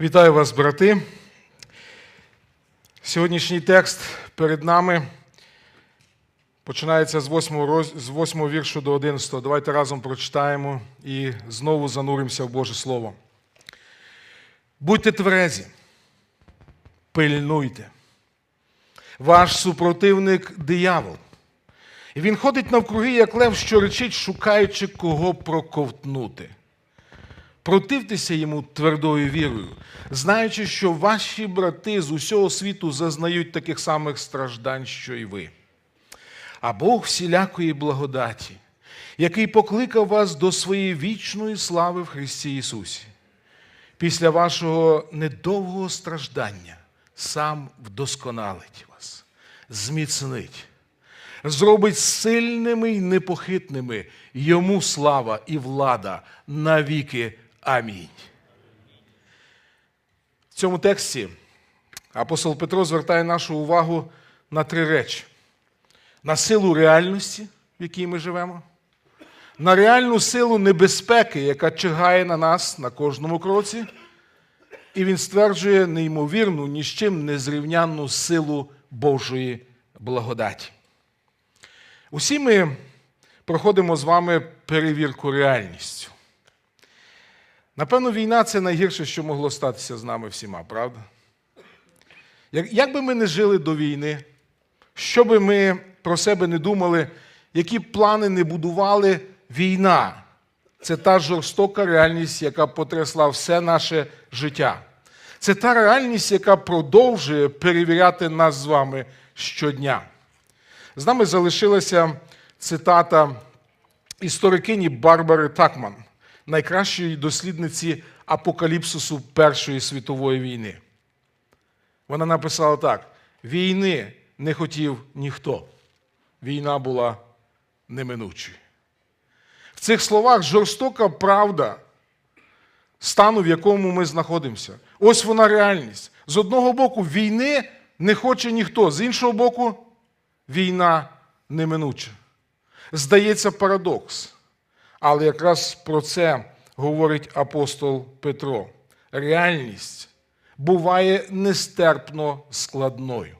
Вітаю вас, брати. Сьогоднішній текст перед нами починається з 8, роз... з 8 віршу до 11. Давайте разом прочитаємо і знову зануримося в Боже Слово. Будьте тверезі, пильнуйте. Ваш супротивник диявол. І він ходить навкруги, як лев, що речить, шукаючи кого проковтнути. Противтеся йому твердою вірою, знаючи, що ваші брати з усього світу зазнають таких самих страждань, що й ви. А Бог всілякої благодаті, який покликав вас до своєї вічної слави в Христі Ісусі, після вашого недовгого страждання сам вдосконалить вас, зміцнить, зробить сильними й непохитними йому слава і влада навіки. Амінь. В цьому тексті апостол Петро звертає нашу увагу на три речі: на силу реальності, в якій ми живемо, на реальну силу небезпеки, яка чигає на нас на кожному кроці, і він стверджує неймовірну, ні з чим незрівнянну силу Божої благодаті. Усі ми проходимо з вами перевірку реальністю. Напевно, війна це найгірше, що могло статися з нами всіма, правда? Як, як би ми не жили до війни, що би ми про себе не думали, які плани не будували, війна це та жорстока реальність, яка потрясла все наше життя. Це та реальність, яка продовжує перевіряти нас з вами щодня. З нами залишилася цитата історикині Барбари Такман, найкращої дослідниці апокаліпсису Першої світової війни. Вона написала так: війни не хотів ніхто. Війна була неминучою. В цих словах жорстока правда стану, в якому ми знаходимося. Ось вона реальність. З одного боку, війни не хоче ніхто, з іншого боку, війна неминуча. Здається, парадокс. Але якраз про це говорить апостол Петро. Реальність буває нестерпно складною.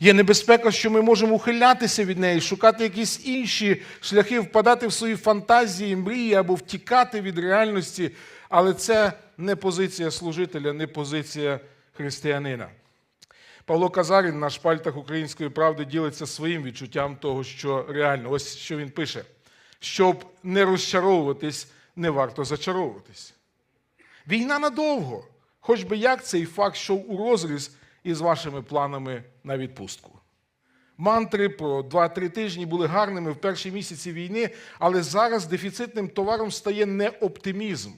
Є небезпека, що ми можемо ухилятися від неї, шукати якісь інші шляхи, впадати в свої фантазії, мрії або втікати від реальності, але це не позиція служителя, не позиція християнина. Павло Казарін на шпальтах української правди ділиться своїм відчуттям того, що реально, ось що він пише: щоб не розчаровуватись, не варто зачаровуватись. Війна надовго, хоч би як цей факт йшов у розріз із вашими планами на відпустку. Мантри про 2-3 тижні були гарними в перші місяці війни, але зараз дефіцитним товаром стає не оптимізм,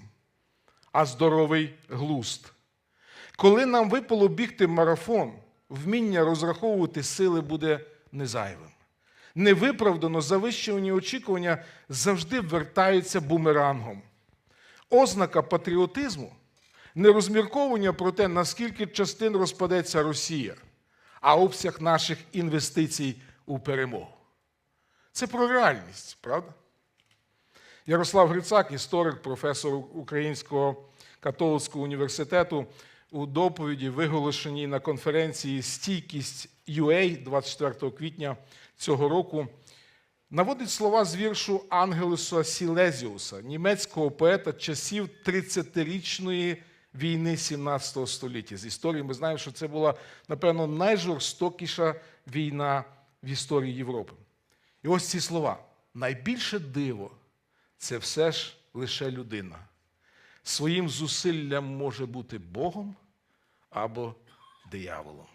а здоровий глузд. Коли нам випало бігти марафон, вміння розраховувати сили буде незайвим. Невиправдано завищувані очікування завжди вертаються бумерангом. Ознака патріотизму не розмірковування про те, наскільки частин розпадеться Росія, а обсяг наших інвестицій у перемогу. Це про реальність, правда? Ярослав Грицак, історик, професор Українського католицького університету, у доповіді, виголошеній на конференції Стійкість UA 24 квітня цього року, наводить слова з віршу Ангелуса Сілезіуса, німецького поета часів 30-річної війни 17 століття. З історії ми знаємо, що це була, напевно, найжорстокіша війна в історії Європи. І ось ці слова: найбільше диво це все ж лише людина. Своїм зусиллям може бути Богом або дияволом.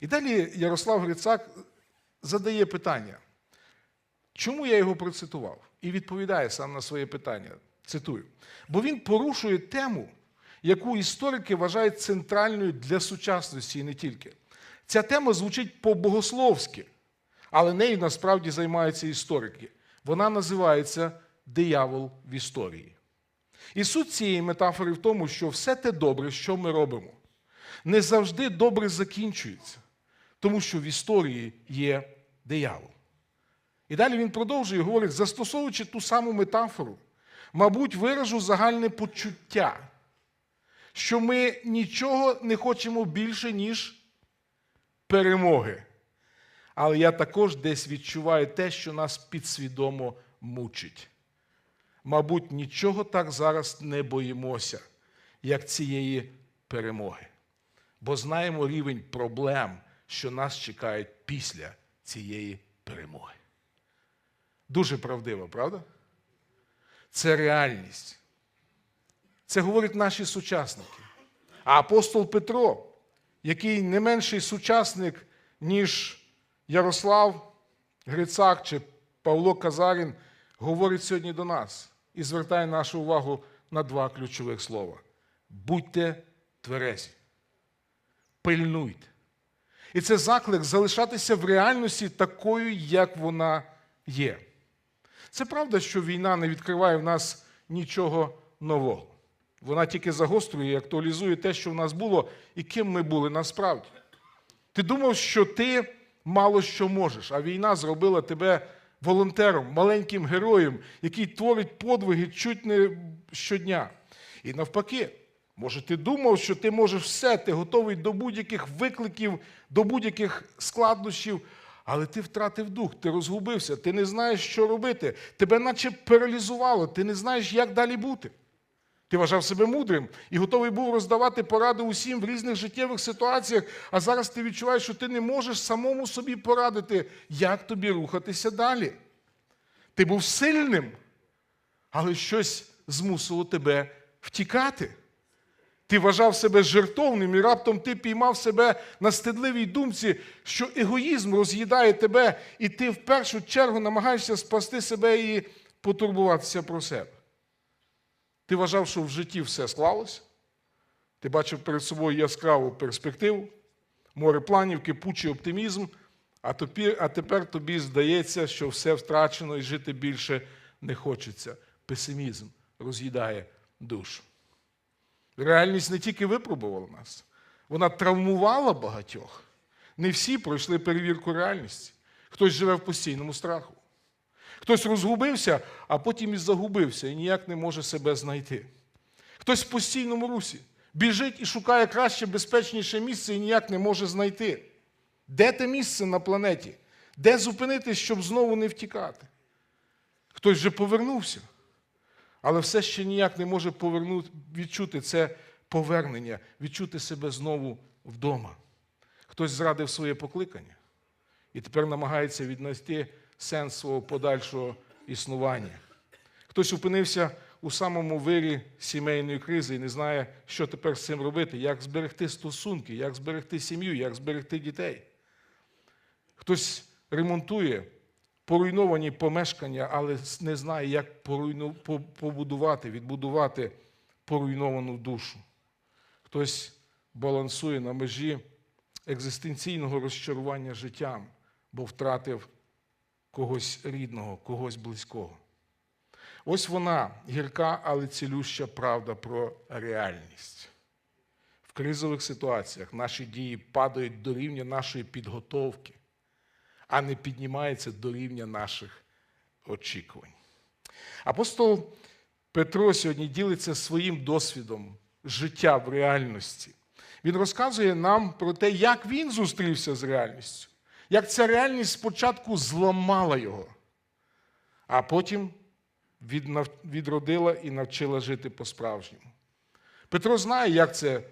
І далі Ярослав Грицак задає питання, чому я його процитував? І відповідає сам на своє питання. Цитую. Бо він порушує тему, яку історики вважають центральною для сучасності і не тільки. Ця тема звучить по-богословськи, але нею насправді займаються історики. Вона називається Диявол в історії. І суть цієї метафори в тому, що все те добре, що ми робимо, не завжди добре закінчується, тому що в історії є диявол. І далі він продовжує говорить, застосовуючи ту саму метафору, мабуть, виражу загальне почуття, що ми нічого не хочемо більше, ніж перемоги. Але я також десь відчуваю те, що нас підсвідомо мучить. Мабуть, нічого так зараз не боїмося, як цієї перемоги. Бо знаємо рівень проблем, що нас чекають після цієї перемоги. Дуже правдиво, правда? Це реальність. Це говорять наші сучасники. А апостол Петро, який не менший сучасник, ніж Ярослав Грицак чи Павло Казарін, говорить сьогодні до нас і звертає нашу увагу на два ключових слова: будьте тверезі, пильнуйте. І це заклик залишатися в реальності такою, як вона є. Це правда, що війна не відкриває в нас нічого нового. Вона тільки загострює і актуалізує те, що в нас було, і ким ми були насправді. Ти думав, що ти мало що можеш, а війна зробила тебе волонтером, маленьким героєм, який творить подвиги чуть не щодня. І навпаки, може, ти думав, що ти можеш все, ти готовий до будь-яких викликів, до будь-яких складнощів, але ти втратив дух, ти розгубився, ти не знаєш, що робити, тебе наче паралізувало, ти не знаєш, як далі бути. Ти вважав себе мудрим і готовий був роздавати поради усім в різних життєвих ситуаціях, а зараз ти відчуваєш, що ти не можеш самому собі порадити, як тобі рухатися далі. Ти був сильним, але щось змусило тебе втікати. Ти вважав себе жертовним, і раптом ти піймав себе на стидливій думці, що егоїзм роз'їдає тебе, і ти в першу чергу намагаєшся спасти себе і потурбуватися про себе. Ти вважав, що в житті все склалося, ти бачив перед собою яскраву перспективу, море планів, кипучий оптимізм, а тепер, а тепер тобі здається, що все втрачено і жити більше не хочеться. Песимізм роз'їдає душу. Реальність не тільки випробувала нас, вона травмувала багатьох. Не всі пройшли перевірку реальності. Хтось живе в постійному страху. Хтось розгубився, а потім і загубився і ніяк не може себе знайти. Хтось в постійному русі біжить і шукає краще, безпечніше місце і ніяк не може знайти. Де те місце на планеті? Де зупинитись, щоб знову не втікати? Хтось вже повернувся, але все ще ніяк не може повернути, відчути це повернення, відчути себе знову вдома. Хтось зрадив своє покликання і тепер намагається віднайти сенс свого подальшого існування. Хтось опинився у самому вирі сімейної кризи і не знає, що тепер з цим робити, як зберегти стосунки, як зберегти сім'ю, як зберегти дітей. Хтось ремонтує поруйновані помешкання, але не знає, як поруйну, побудувати, відбудувати поруйновану душу. Хтось балансує на межі екзистенційного розчарування життям, бо втратив когось рідного, когось близького. Ось вона гірка, але цілюща правда про реальність. В кризових ситуаціях наші дії падають до рівня нашої підготовки, а не піднімаються до рівня наших очікувань. Апостол Петро сьогодні ділиться своїм досвідом життя в реальності. Він розказує нам про те, як він зустрівся з реальністю як ця реальність спочатку зламала його, а потім відродила і навчила жити по-справжньому. Петро знає, як це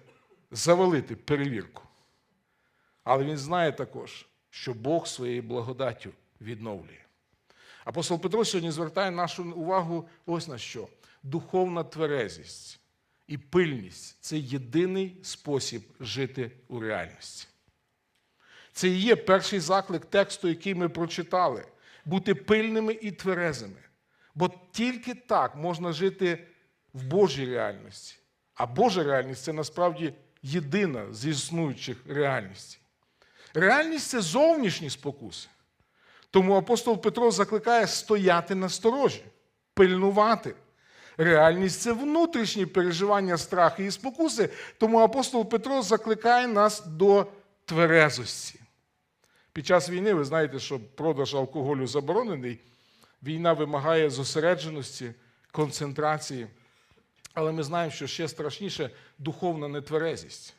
завалити перевірку. Але він знає також, що Бог своєю благодаттю відновлює. Апостол Петро сьогодні звертає нашу увагу ось на що: духовна тверезість і пильність це єдиний спосіб жити у реальності. Це і є перший заклик тексту, який ми прочитали бути пильними і тверезими. Бо тільки так можна жити в Божій реальності. А Божа реальність це насправді єдина з існуючих реальностей. Реальність це зовнішні спокуси. Тому апостол Петро закликає стояти на сторожі, пильнувати. Реальність це внутрішні переживання страхи і спокуси. Тому апостол Петро закликає нас до тверезості. Під час війни ви знаєте, що продаж алкоголю заборонений. Війна вимагає зосередженості, концентрації. Але ми знаємо, що ще страшніше духовна нетверезість.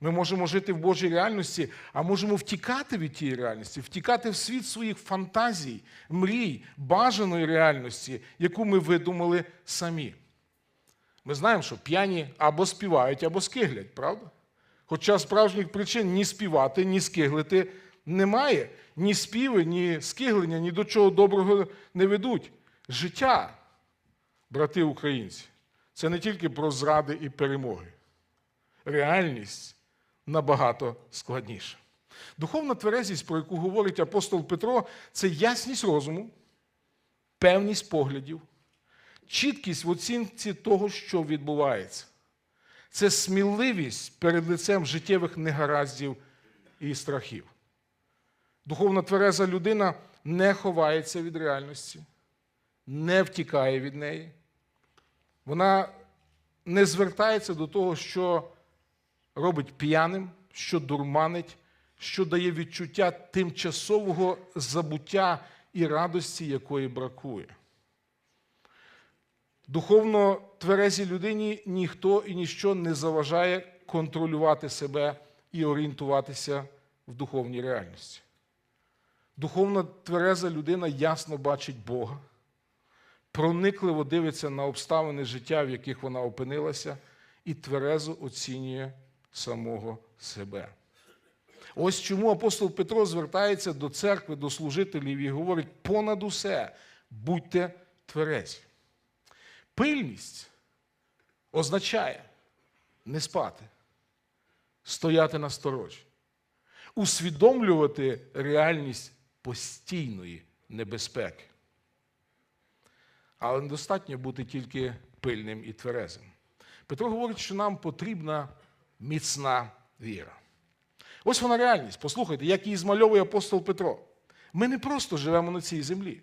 Ми можемо жити в Божій реальності, а можемо втікати від тієї реальності, втікати в світ своїх фантазій, мрій, бажаної реальності, яку ми видумали самі. Ми знаємо, що п'яні або співають, або скиглять, правда? Хоча справжніх причин ні співати, ні скиглити немає. Ні співи, ні скиглення, ні до чого доброго не ведуть. Життя, брати українці, це не тільки про зради і перемоги. Реальність набагато складніша. Духовна тверезість, про яку говорить апостол Петро, це ясність розуму, певність поглядів, чіткість в оцінці того, що відбувається. Це сміливість перед лицем життєвих негараздів і страхів. Духовна твереза людина не ховається від реальності, не втікає від неї. Вона не звертається до того, що робить п'яним, що дурманить, що дає відчуття тимчасового забуття і радості, якої бракує. Духовно тверезій людині ніхто і ніщо не заважає контролювати себе і орієнтуватися в духовній реальності. Духовно твереза людина ясно бачить Бога, проникливо дивиться на обставини життя, в яких вона опинилася, і тверезо оцінює самого себе. Ось чому апостол Петро звертається до церкви, до служителів і говорить: понад усе будьте тверезі. Пильність означає не спати, стояти на сторожі, усвідомлювати реальність постійної небезпеки. Але недостатньо бути тільки пильним і тверезим. Петро говорить, що нам потрібна міцна віра. Ось вона реальність. Послухайте, як її змальовує апостол Петро. Ми не просто живемо на цій землі.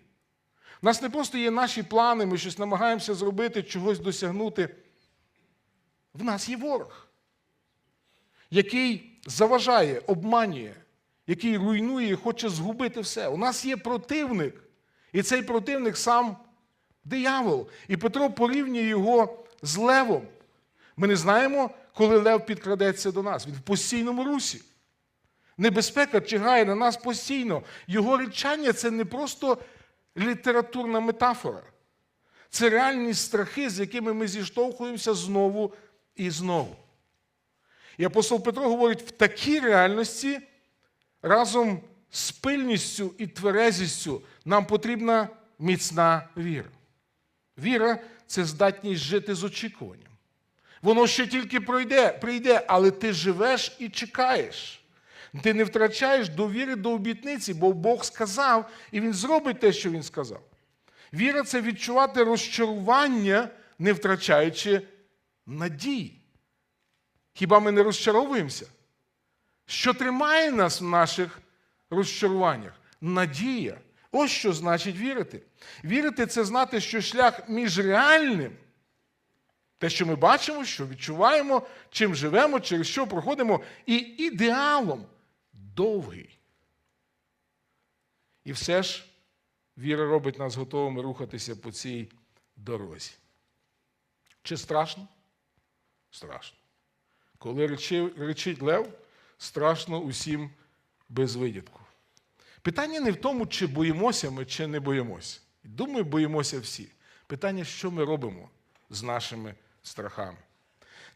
У нас не просто є наші плани, ми щось намагаємося зробити, чогось досягнути. В нас є ворог, який заважає, обманює, який руйнує і хоче згубити все. У нас є противник, і цей противник сам диявол. І Петро порівнює його з левом. Ми не знаємо, коли лев підкрадеться до нас. Він в постійному русі. Небезпека чигає на нас постійно. Його речання це не просто літературна метафора. Це реальні страхи, з якими ми зіштовхуємося знову і знову. І апостол Петро говорить, в такій реальності разом з пильністю і тверезістю нам потрібна міцна віра. Віра це здатність жити з очікуванням. Воно ще тільки пройде, прийде, але ти живеш і чекаєш. Ти не втрачаєш довіри до обітниці, бо Бог сказав, і Він зробить те, що Він сказав. Віра це відчувати розчарування, не втрачаючи надії. Хіба ми не розчаровуємося? Що тримає нас в наших розчаруваннях? Надія. Ось що значить вірити. Вірити це знати, що шлях між реальним, те, що ми бачимо, що відчуваємо, чим живемо, через що проходимо, і ідеалом довгий. І все ж віра робить нас готовими рухатися по цій дорозі. Чи страшно? Страшно. Коли речить лев, страшно усім без винятку. Питання не в тому, чи боїмося ми, чи не боїмося. Думаю, боїмося всі. Питання, що ми робимо з нашими страхами.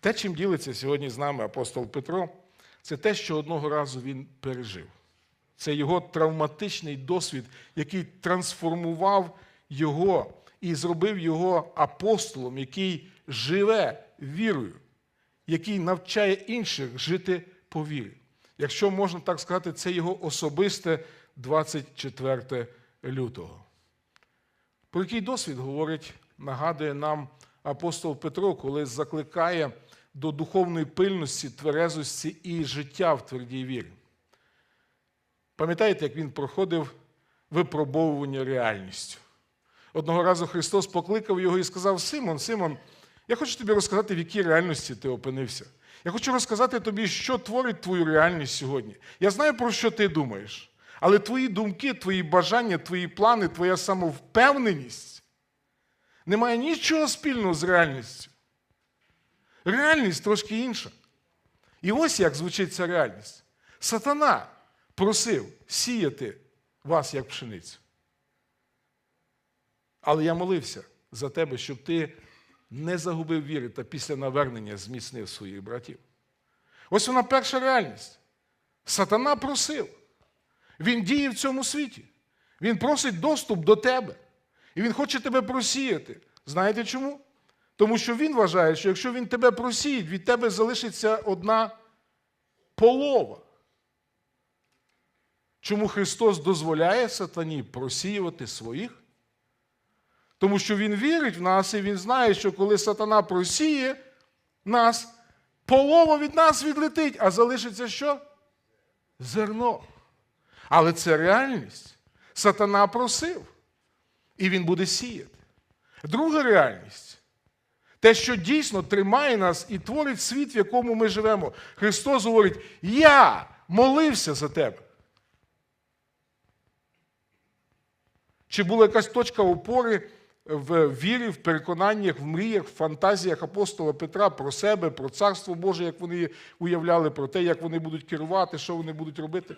Те, чим ділиться сьогодні з нами апостол Петро, це те, що одного разу він пережив. Це його травматичний досвід, який трансформував його і зробив його апостолом, який живе вірою, який навчає інших жити по вірі. Якщо можна так сказати, це його особисте 24 лютого. Про який досвід говорить, нагадує нам апостол Петро, коли закликає до духовної пильності, тверезості і життя в твердій вірі. Пам'ятаєте, як він проходив випробовування реальністю? Одного разу Христос покликав його і сказав: Симон, Симон, я хочу тобі розказати, в якій реальності ти опинився. Я хочу розказати тобі, що творить твою реальність сьогодні. Я знаю, про що ти думаєш, але твої думки, твої бажання, твої плани, твоя самовпевненість не має нічого спільного з реальністю. Реальність трошки інша. І ось як звучить ця реальність. Сатана просив сіяти вас як пшеницю. Але я молився за тебе, щоб ти не загубив віри та після навернення зміцнив своїх братів. Ось вона перша реальність. Сатана просив. Він діє в цьому світі. Він просить доступ до тебе. І він хоче тебе просіяти. Знаєте чому? Тому що він вважає, що якщо він тебе просіє, від тебе залишиться одна полова. Чому Христос дозволяє сатані просіювати своїх? Тому що Він вірить в нас і Він знає, що коли сатана просіє нас, полова від нас відлетить, а залишиться що? Зерно. Але це реальність. Сатана просив, і він буде сіяти. Друга реальність. Те, що дійсно тримає нас і творить світ, в якому ми живемо. Христос говорить: Я молився за тебе. Чи була якась точка опори в вірі, в переконаннях, в мріях, в фантазіях апостола Петра про себе, про царство Боже, як вони уявляли, про те, як вони будуть керувати, що вони будуть робити?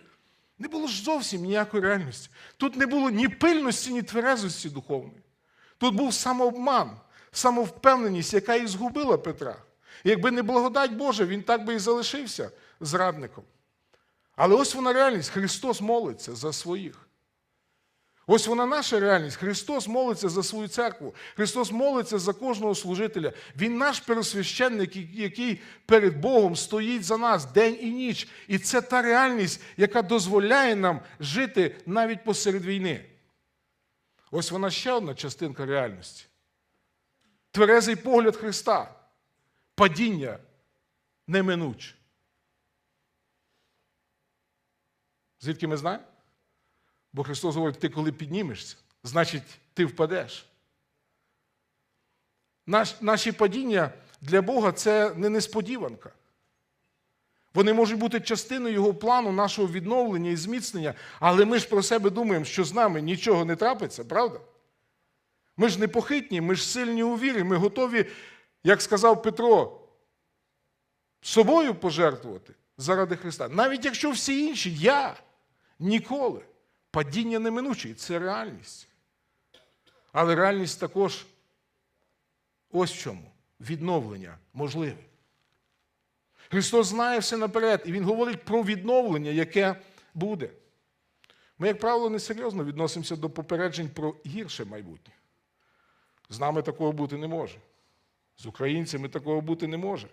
Не було ж зовсім ніякої реальності. Тут не було ні пильності, ні тверезості духовної. Тут був самообман, самовпевненість, яка і згубила Петра. Якби не благодать Божа, він так би і залишився зрадником. Але ось вона реальність. Христос молиться за своїх. Ось вона наша реальність. Христос молиться за свою церкву. Христос молиться за кожного служителя. Він наш пересвященник, який перед Богом стоїть за нас день і ніч. І це та реальність, яка дозволяє нам жити навіть посеред війни. Ось вона ще одна частинка реальності. Тверезий погляд Христа. Падіння неминуче. Звідки ми знаємо? Бо Христос говорить, ти коли піднімешся, значить ти впадеш. Наш, Наші падіння для Бога це не несподіванка. Вони можуть бути частиною Його плану, нашого відновлення і зміцнення, але ми ж про себе думаємо, що з нами нічого не трапиться, правда? Ми ж непохитні, ми ж сильні у вірі, ми готові, як сказав Петро, собою пожертвувати заради Христа. Навіть якщо всі інші, я ніколи. Падіння неминуче, і це реальність. Але реальність також ось в чому відновлення можливе. Христос знає все наперед, і Він говорить про відновлення, яке буде. Ми, як правило, несерйозно відносимося до попереджень про гірше майбутнє. З нами такого бути не може. З українцями такого бути не може.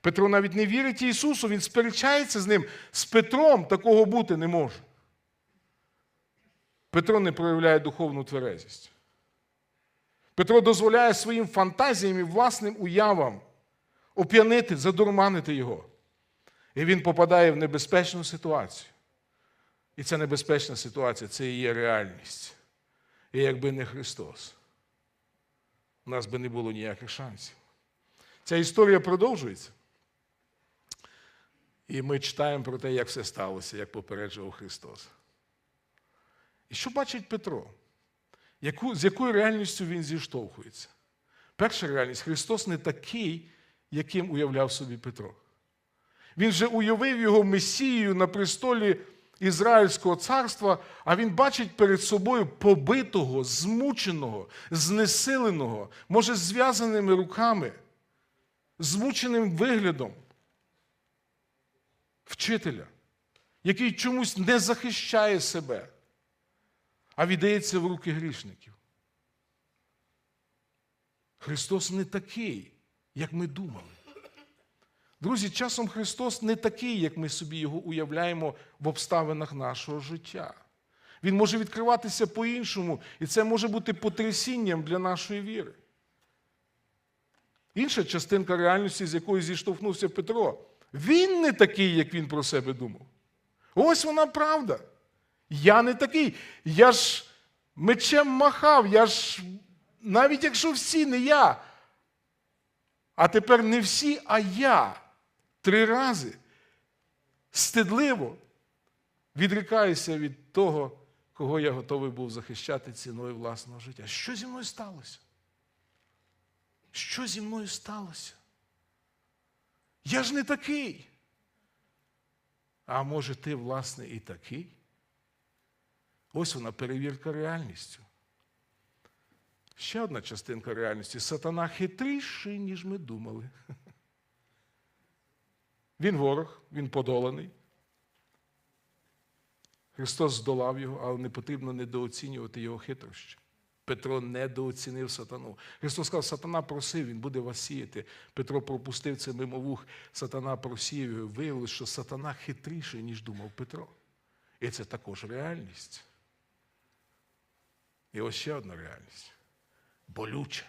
Петро навіть не вірить Ісусу, він сперечається з ним. З Петром такого бути не може. Петро не проявляє духовну тверезість. Петро дозволяє своїм фантазіям і власним уявам оп'янити, задурманити його. І він попадає в небезпечну ситуацію. І ця небезпечна ситуація це і є реальність. І якби не Христос, у нас би не було ніяких шансів. Ця історія продовжується. І ми читаємо про те, як все сталося, як попереджував Христос. І що бачить Петро? Яку, З якою реальністю він зіштовхується? Перша реальність Христос не такий, яким уявляв собі Петро. Він вже уявив його Месією на престолі Ізраїльського царства, а він бачить перед собою побитого, змученого, знесиленого, може, зв'язаними руками, змученим виглядом вчителя, який чомусь не захищає себе а віддається в руки грішників. Христос не такий, як ми думали. Друзі, часом Христос не такий, як ми собі його уявляємо в обставинах нашого життя. Він може відкриватися по-іншому, і це може бути потрясінням для нашої віри. Інша частинка реальності, з якою зіштовхнувся Петро, він не такий, як він про себе думав. Ось вона правда. Я не такий. Я ж мечем махав, я ж, навіть якщо всі не я. А тепер не всі, а я три рази стидливо відрікаюся від того, кого я готовий був захищати ціною власного життя. Що зі мною сталося? Що зі мною сталося? Я ж не такий. А може, ти, власне, і такий? Ось вона перевірка реальністю. Ще одна частинка реальності. Сатана хитріший, ніж ми думали. Він ворог, він подоланий. Христос здолав його, але не потрібно недооцінювати його хитрощі. Петро недооцінив сатану. Христос сказав, сатана просив, він буде вас сіяти. Петро пропустив це мимо вух, сатана просіяв його. Виявилось, що сатана хитріший, ніж думав Петро. І це також реальність. І ось ще одна реальність. Болюча,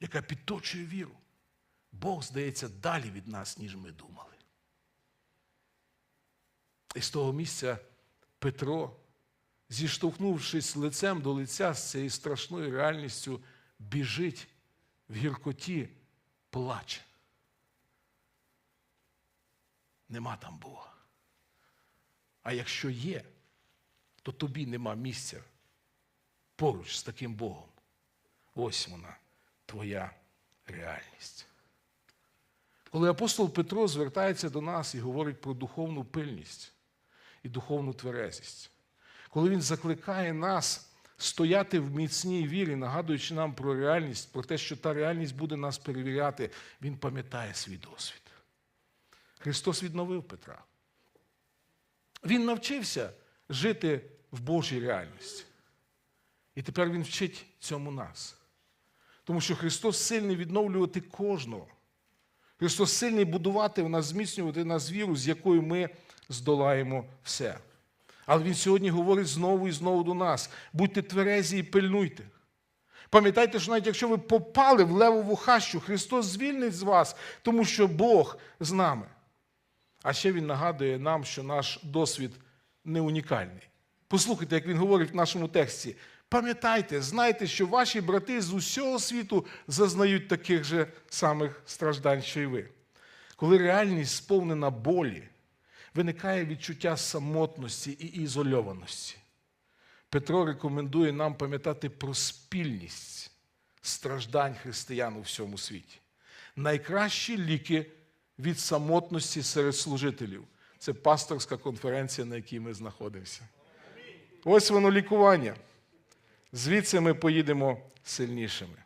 яка підточує віру. Бог здається далі від нас, ніж ми думали. І з того місця Петро, зіштовхнувшись лицем до лиця з цією страшною реальністю, біжить в гіркоті, плаче. Нема там Бога. А якщо є, то тобі нема місця поруч з таким Богом. Ось вона, твоя реальність. Коли апостол Петро звертається до нас і говорить про духовну пильність і духовну тверезість, коли він закликає нас стояти в міцній вірі, нагадуючи нам про реальність, про те, що та реальність буде нас перевіряти, він пам'ятає свій досвід. Христос відновив Петра. Він навчився жити в Божій реальності. І тепер Він вчить цьому нас. Тому що Христос сильний відновлювати кожного. Христос сильний будувати в нас, зміцнювати нас віру, з якою ми здолаємо все. Але Він сьогодні говорить знову і знову до нас: будьте тверезі і пильнуйте. Пам'ятайте, що навіть якщо ви попали в левову хащу, Христос звільнить з вас, тому що Бог з нами. А ще Він нагадує нам, що наш досвід не унікальний. Послухайте, як він говорить в нашому тексті. Пам'ятайте, знайте, що ваші брати з усього світу зазнають таких же самих страждань, що й ви. Коли реальність сповнена болі, виникає відчуття самотності і ізольованості. Петро рекомендує нам пам'ятати про спільність страждань християн у всьому світі. Найкращі ліки від самотності серед служителів це пасторська конференція, на якій ми знаходимося. Ось воно лікування. Звідси ми поїдемо сильнішими.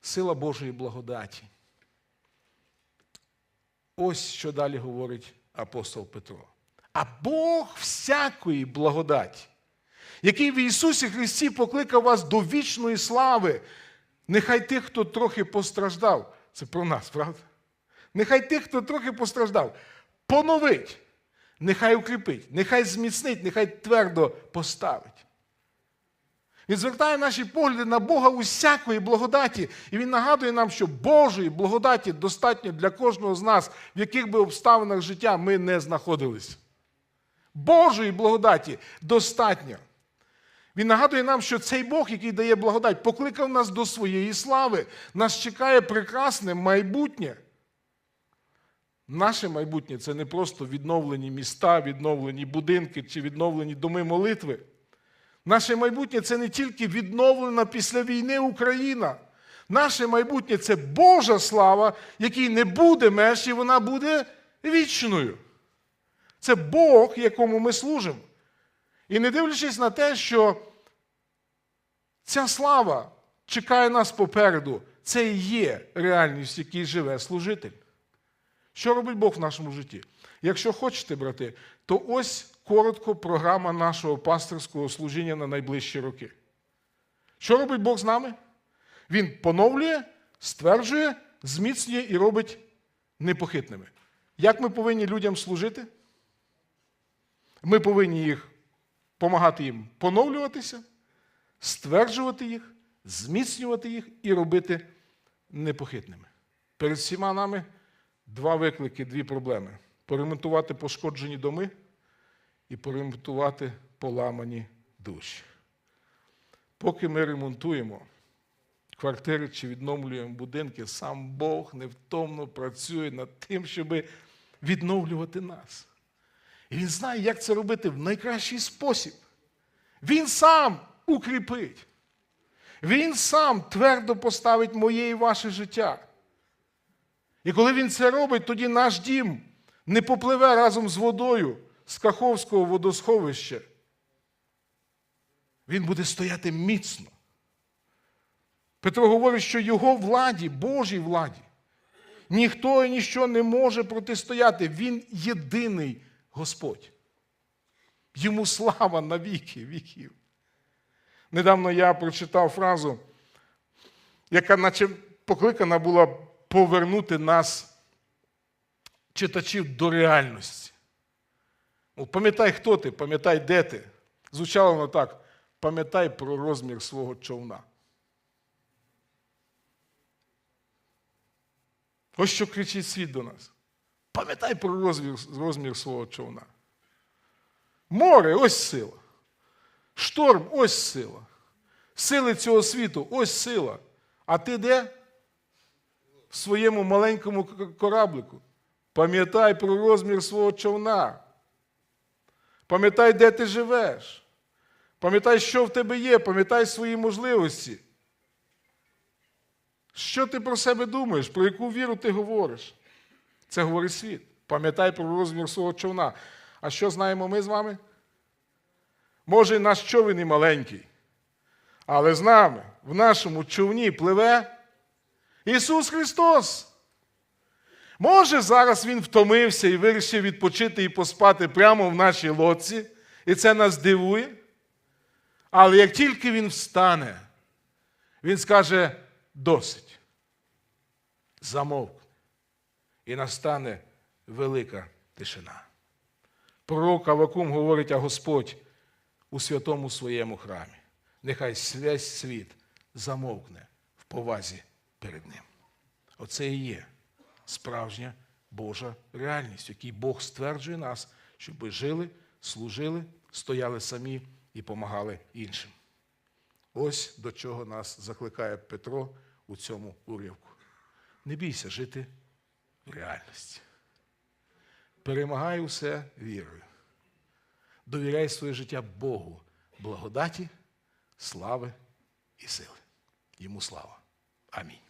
Сила Божої благодаті. Ось що далі говорить апостол Петро. А Бог всякої благодаті, який в Ісусі Христі покликав вас до вічної слави, нехай тих, хто трохи постраждав, це про нас, правда? Нехай тих, хто трохи постраждав, поновить, нехай укріпить, нехай зміцнить, нехай твердо поставить. Він звертає наші погляди на Бога усякої благодаті. І Він нагадує нам, що Божої благодаті достатньо для кожного з нас, в яких би обставинах життя ми не знаходились. Божої благодаті достатньо. Він нагадує нам, що цей Бог, який дає благодать, покликав нас до своєї слави. Нас чекає прекрасне майбутнє. Наше майбутнє це не просто відновлені міста, відновлені будинки чи відновлені доми молитви. Наше майбутнє це не тільки відновлена після війни Україна. Наше майбутнє це Божа слава, якій не буде меж, і вона буде вічною. Це Бог, якому ми служимо. І не дивлячись на те, що ця слава чекає нас попереду, це і є реальність, в якій живе служитель. Що робить Бог в нашому житті? Якщо хочете, брати, то ось коротко програма нашого пасторського служіння на найближчі роки. Що робить Бог з нами? Він поновлює, стверджує, зміцнює і робить непохитними. Як ми повинні людям служити? Ми повинні їх допомагати їм поновлюватися, стверджувати їх, зміцнювати їх і робити непохитними. Перед всіма нами два виклики, дві проблеми: поремонтувати пошкоджені доми і поремонтувати поламані душі. Поки ми ремонтуємо квартири чи відновлюємо будинки, сам Бог невтомно працює над тим, щоб відновлювати нас. І Він знає, як це робити в найкращий спосіб. Він сам укріпить. Він сам твердо поставить моє і ваше життя. І коли він це робить, тоді наш дім не попливе разом з водою з Каховського водосховища. Він буде стояти міцно. Петро говорить, що його владі, Божій владі, ніхто і ніщо не може протистояти. Він єдиний Господь. Йому слава на віки віків. Недавно я прочитав фразу, яка наче покликана була повернути нас, читачів, до реальності. Ну, пам'ятай, хто ти, пам'ятай, де ти. Звучало воно так: пам'ятай про розмір свого човна. Ось що кричить світ до нас. Пам'ятай про розмір, розмір свого човна. Море ось сила. Шторм ось сила. Сили цього світу ось сила. А ти де? В своєму маленькому кораблику. Пам'ятай про розмір свого човна. Пам'ятай, де ти живеш. Пам'ятай, що в тебе є, пам'ятай свої можливості. Що ти про себе думаєш, про яку віру ти говориш? Це говорить світ. Пам'ятай про розмір свого човна. А що знаємо ми з вами? Може, наш човен і маленький, але з нами в нашому човні пливе Ісус Христос. Може, зараз Він втомився і вирішив відпочити і поспати прямо в нашій лодці, і це нас дивує. Але як тільки Він встане, Він скаже досить. Замовкне. І настане велика тишина. Пророк Авакум говорить, а Господь у святому своєму храмі. Нехай весь світ замовкне в повазі перед ним. Оце і є справжня Божа реальність, в якій Бог стверджує нас, щоб ми жили, служили, стояли самі і помагали іншим. Ось до чого нас закликає Петро у цьому уривку. Не бійся жити в реальності. Перемагай усе вірою. Довіряй своє життя Богу, благодаті, слави і сили. Йому слава. Амінь.